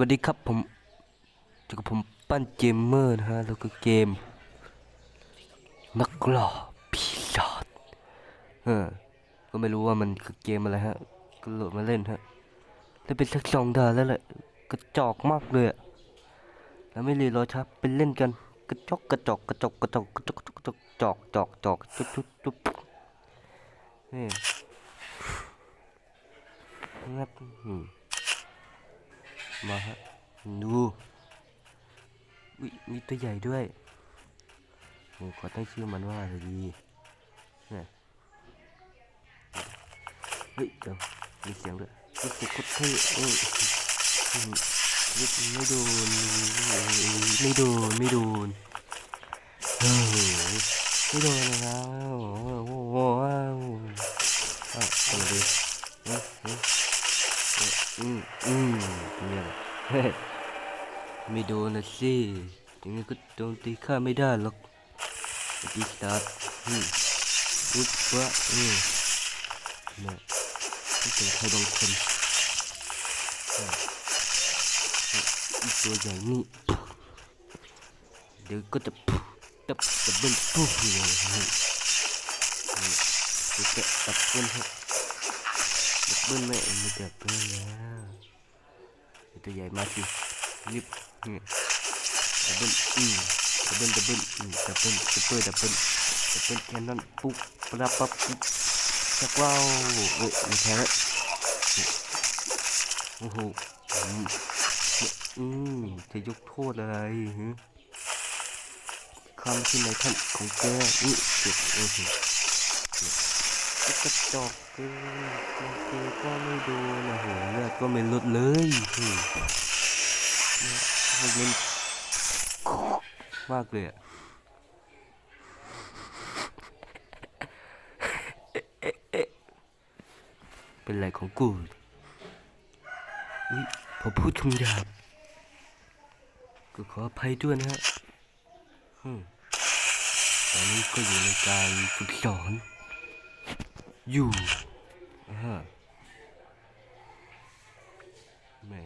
วัสดีครับผมอยู่กับผมปั้นเกมเมอร์นะฮะแล้วก็เกม นักล่าปีศาจเออก็ไม่รู้ว่ามันคือเกมอะไรฮะ ก็โหลดมาเล่นฮะได้เป็นสักสองด่านแล้วแหละกระจอกมากเลยอะแล้วไม่รีรอช้าไปเล่นกัน กระจอกกระจอกกระจอกกระจอกกระจอกกระจอกจอกจอกจอกจุ๊บจุ๊บจุ๊บนี่งับอื มาฮะดูอุ๊ยมีตัวใหญ่ด้วยโอ้ขอตั้งชื่อมันว่าอะไรดีเนี่ยเฮ้ยเดี๋ยวมีเสียงด้วยรู้สึกโคตรเท่เอ้ยอืมไม่โดนไม่โดนไม่โดนเฮ้ยไม่โดนนะครับโอ้โหว้าวอ้าวอะไรดีเฮ้ย ไม่โดนนะสิยังไงก็โดนตีข้าไม่ได้หรอกไอ้ปีศาจอืมอุ๊บวะอืมนี่ยไม่เป็นใครบางคนอีตัวใหญ่นี่เดี๋ยวก็จะดับดับเบิลปุ๊บเลยฮ้ยนี่เดี๋ยวจะดับเบิลให้ดับเบิ้ลไม่ไม่ดับเบิ้ลแล้วตัวใหญ่มาสินิบ นี่ดับเบิลอืมดับเบิลดับเบิลอืมดับเบิลดับเบิ้ลดับเบิลดับเบิลแค่นั้นปุ๊บปรับปั๊บปุ๊บจักว้าวโอ้ไม่ใช่ละโอ้โหอืมจะยกโทษอะไรฮะคำที่ในท่านของแกอือเจ็บโอ้โหกระจอกเกินเคก็ไม่ดนนะโหเลือดก็ไม่ลดเลยอืมเนี่ย พวกนี้มากเลยอะเป็นไรของกูอุ๊ยพอพูดคำหยาบก็ขออภัยด้วยนะฮะตอนนี้ก็อยู่ในการฝึกสอน อยู่ฮะแม่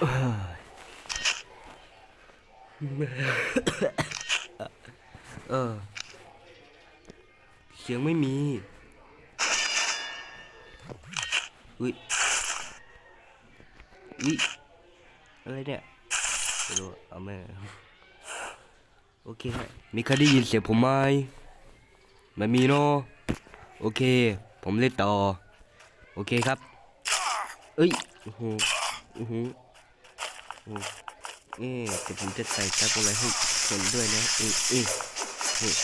เออ เสียงไม่มีอุ้ยอุ้ยอะไรเนี่ยไม่รู้เอาแม่โอเคฮะมีใครได้ยินเสียงผมไหมไม่มีเนาะโอเค ผมเล่นต่อ โอเคครับ เอ้ยโอ้โหโอ้โหโอ้ เอ๊ะแต่ผมจะใส่ตักอะไรให้คนด้วยนะ เอ๊ะเอ๊ะเอ๊ะ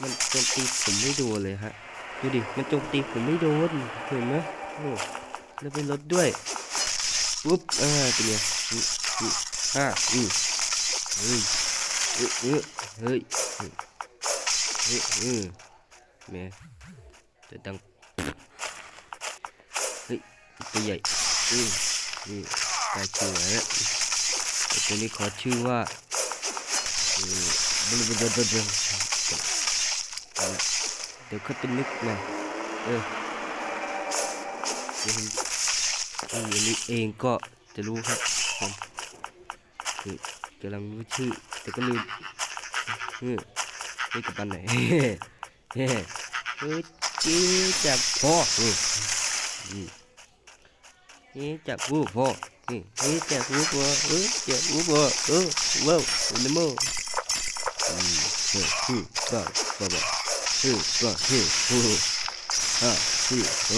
มันโจมตีผมไม่โดนเลยฮะ ดูดิ มันโจมตีผมไม่โดน เห็นไหมโอ้แล้วเป็นรถด้วย ปุ๊บอ่าเป็นไงอือืมอ่าอืมเฮ้ยเอ้ยเอ้ยเฮ้ยเฮ้ยเฮ้ยเฮ้ยแม่จะดังเฮ้ยตัวใหญ่อืมนี่กลายชื่อแล้ว ตัวนี้ขอชื่อว่าเออบลบลบลบลเดี๋ยวเขาจะนึกมาเออเอันนี้เองก็จะรู้ครับผมคือกำลังรู้ชื่อ แต่ก็ลืมเออนี่กับปันไหนเฮ้เฮ้ยจีจับพ่อเออนี่จับวูพ่อนี่นี่จับวูพ่อเออจับวูพ่อ เออว้าวนี่โมอืมเฮ้ยฮึบ้าบ้าบ้าเฮ้ยบ้าเฮ้ยโอ้ฮ่าเฮ้ยโ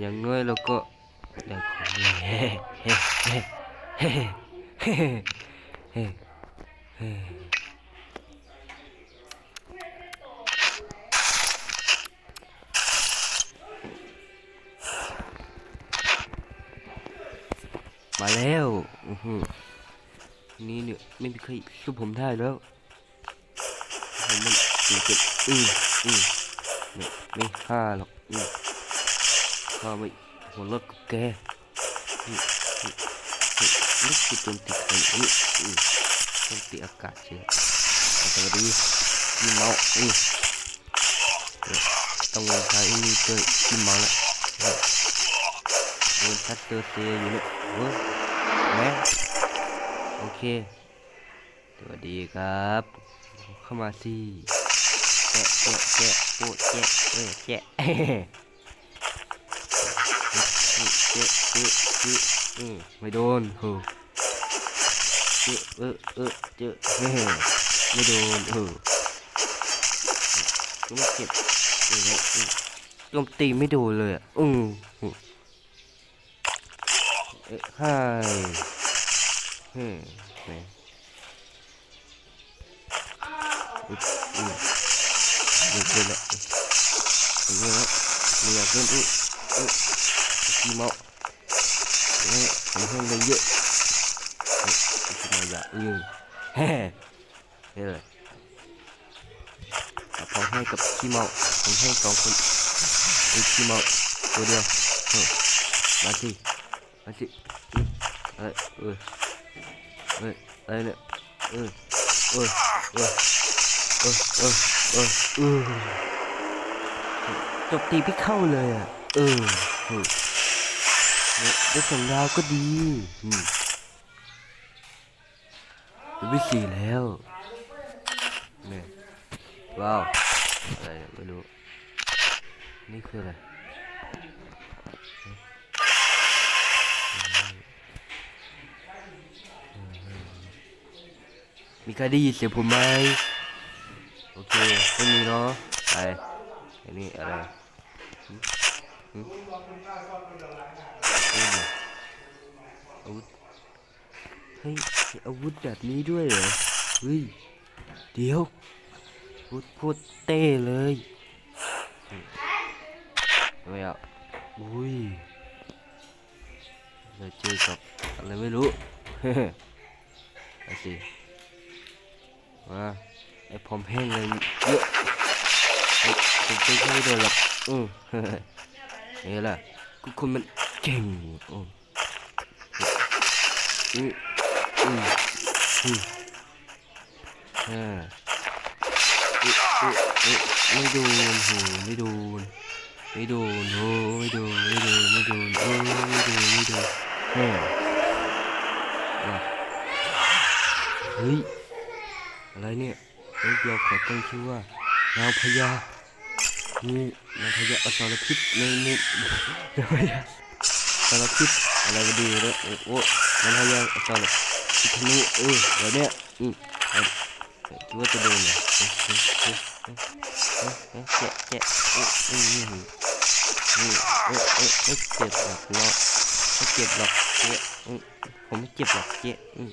อย่างน้อยเราก็ได้ของแล้วเฮ้เฮ้เฮ้เฮ้เฮ้เฮ้มาแล้วนี่เนี่ยไม่มีใครสู้ผมได้แล้วผมมันเจ็ดอืมอืมไม่ไม่ห้าหรอกอืม ข้าไม่หัวเราะกับแกนี่นี่นี่นี่คือโจมตีใครนี่อืมโจมตีอากาศเชียวสวัสดีพี่เมาอืมเออต้องลงท้ายนี่เจอพี่เมาแล้วโดนชัดเจอเซอยู่เนี่ยเว้ยแม่โอเค สวัสดีครับ เข้ามาสิแจ๊ะแจ๊ะแจ๊ะโอ้แจ๊ะเออแจ๊ะ เอ๊เจ๊เจ๊เจ๊ะอืมไม่โดนโหเจ๊เออเออเจ๊เฮ้ไม่โดนเออก็ไม่เจ็บเอออืมโจมตีไม่โดนเลยอะอืมอืมเอ๊ะให้เฮ้แหมอุ๊อืมเดี๋ยวเกินละเดี๋ยวละไม่อยากเกินอุ๊อุ๊ ขี้เมาเฮ้ยผมเพิ่มเลยเยอะเฮ้ยขี้เมาอย่าอืมแฮ่นี่เลยพอให้กับขี้เมาผมให้สองคนไอ้ขี้เมาตัวเดียวมาสิมาสิอืมเอ้ยเออเอ้ยเนี่ยเออเออเออเออเออเออเออจบตีพี่เข้าเลยอะเออ ได้ส่งดาวก็ดีเป็นวิสี่แล้วเนี่ยว้าว อะไรไม่รู้ นี่คืออะไรมีใครได้ยินเสียงผมไหมโอเคไม่มีเนาะไปอันนี้อะไร เฮ้ยอาวุธเฮ้ยอาวุธแบบนี้ด้วยเหรอเฮ้ยเดี๋ยวพูดพูดเต้เลยอืมไม่เอาอุ้ยเราเจอกับอะไรไม่รู้เอาสิมาไอ้ผมแห้งเลยเยอะไอ้ผมไปไม่โดนหรอกอือนี่แหละกูคนมัน เก่งอืออืออืออืออ่าอืออืออือไม่โดนโหไม่โดนไม่โดนโหไม่โดนไม่โดนไม่โดนเออไม่โดนไม่โดนแฮ่ว่ะเฮ้ยอะไรเนี่ยเอ้ยเราขอตั้งชื่อว่านางพญางูนางพญาอสรพิษในมุมนางพญา อสรพิษอะไรก็ดีเลยโอ้โหนางพญาอสรพิษธนูเออเดี๋ยวเนี้ยอืมเอาคิดว่าจะโดนเหรอเอ๊ะเอ๊ะเอ๊ะเอ๊ะเอ๊ะเอ๊ะแกะแกะเออืมอืมอืมเอ๊ะเอ๊ะเอ๊ะเจ็บหรอกเนาะไม่เจ็บหรอกเจ๊อืมผมไม่เจ็บหรอกเจ๊อืม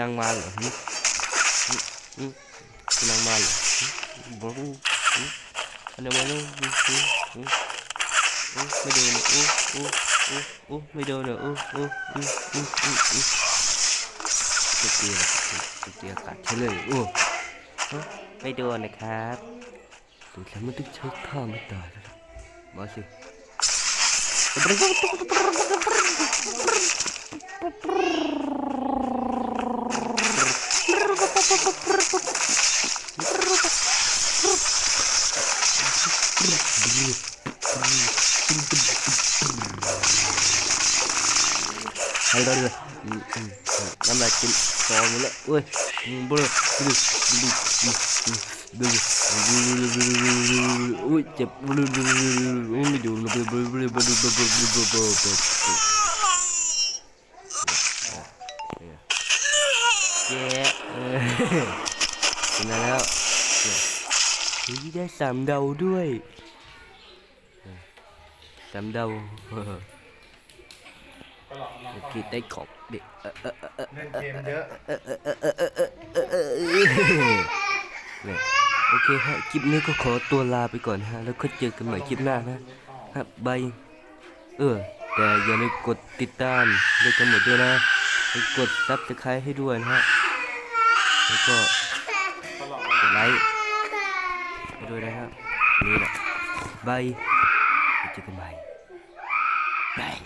นางมาเหรอหึฮึนางมาเหรอหึบรูหึอันเดียวมาเลย อู้ไม่โดนเลยอู้อู้อู้อู้ไม่โดนเลยอู้อู้อู้อู้อู้อู้จะเตียจะเตียอากาศใช่เลยอู้ไม่โดนนะครับสงสัยมันต้องใช้ท่าไม่ตายแล้วล่ะมาสิ öyle. Ben de kim sağlamla. Uy. Bunu. Uy. Uy. นะแล้วเฮ้ยได้สามเดาด้วยสามเดา เมื่อกี้ได้ของเด็กเล่นเกมเยอะโอเคฮะ คลิปนี้ก็ขอตัวลาไปก่อนฮะ แล้วก็เจอกันใหม่คลิปหน้านะฮะบายเออ แต่อย่าลืมกดติดตามด้วยกันหมดด้วยนะแล้วกดซับสไครต์ให้ด้วยนะฮะ แล้วก็กดไลค์ให้ด้วยนะฮะนี่แหละบายเจอกันใหม่บาย